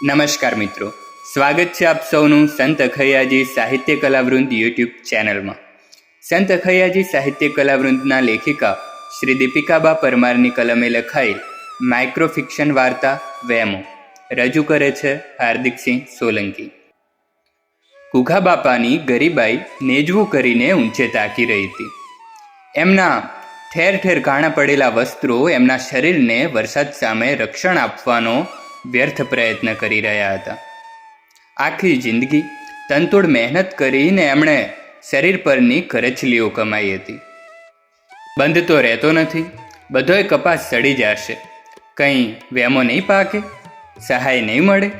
નમસ્કાર મિત્રો. સ્વાગત છે આપ સૌનું સંત અખૈયાજી સાહિત્ય કલાવૃંદ યુટ્યુબ ચેનલમાં. સંત અખૈયાજી સાહિત્ય કલાવૃંદના લેખિકા શ્રી દીપિકાબા પરમારની કલમે લખાયેલ માઇક્રોફિક્શન વાર્તા વેમો રજૂ કરે છે હાર્દિકસિંહ સોલંકી. કુઘા બાપાની ગરીબાઈ નેજવું કરીને ઊંચે તાકી રહી હતી. એમના ઠેર ઠેર ઘાણા પડેલા વસ્ત્રો એમના શરીરને વરસાદ સામે રક્ષણ આપવાનો વ્યર્થ પ્રયત્ન કરી રહ્યા હતા. આખી જિંદગી તનતોડ મહેનત કરીને એમણે શરીર પરની કરચલીઓ કમાઈ હતી. બંધ તો રહેતો નથી, બધોય કપાસ સડી જશે. કંઈ વેમો નહીં પાકે, સહાય નહીં મળે,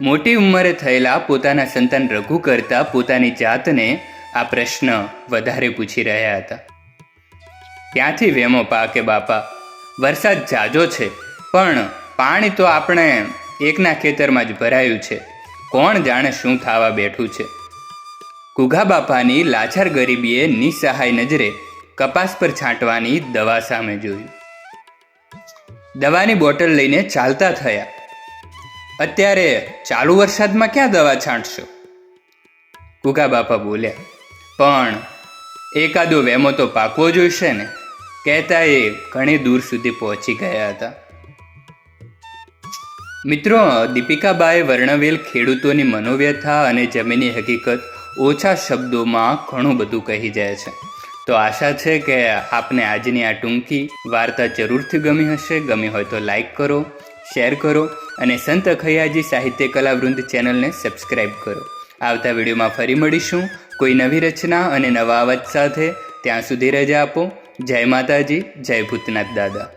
મોટી ઉંમરે થયેલા પોતાના સંતાન રઘુ કરતા પોતાની જાતને આ પ્રશ્ન વધારે પૂછી રહ્યા હતા. ક્યાંથી વેમો પાકે બાપા? વરસાદ જાજો છે, પણ પાણી તો આપણે એકના ખેતરમાં જ ભરાયું છે. કોણ જાણે શું થવા બેઠું છે? કુઘા બાપાની લાચાર ગરીબીએ નિસહાય નજરે કપાસ પર છાંટવાની દવા સામે જોયું. દવાની બોટલ લઈને ચાલતા થયા. અત્યારે ચાલુ વરસાદમાં ક્યાં દવા છાંટશો? કુઘા બાપા બોલ્યા, પણ એકાદો વેમો તો પાકવો જોઈશે ને. કહેતા એ ઘણી દૂર સુધી પહોંચી ગયા હતા. મિત્રો, દીપિકાબાએ વર્ણવેલ ખેડૂતોની મનોવ્યથા અને જમીની હકીકત ઓછા શબ્દોમાં ઘણું બધું કહી જાય છે. તો આશા છે કે આપને આજની આ ટૂંકી વાર્તા જરૂરથી ગમી હશે. ગમી હોય તો લાઈક કરો, શેર કરો અને સંત અખૈયાજી સાહિત્ય કલા વૃંદ ચેનલને સબસ્ક્રાઈબ કરો. આવતા વિડીયોમાં ફરી મળીશું. કોઈ નવી રચના અને નવા અવાજ સાથે ત્યાં સુધી રજા આપો. જય માતાજી, જય ભૂતનાથ દાદા.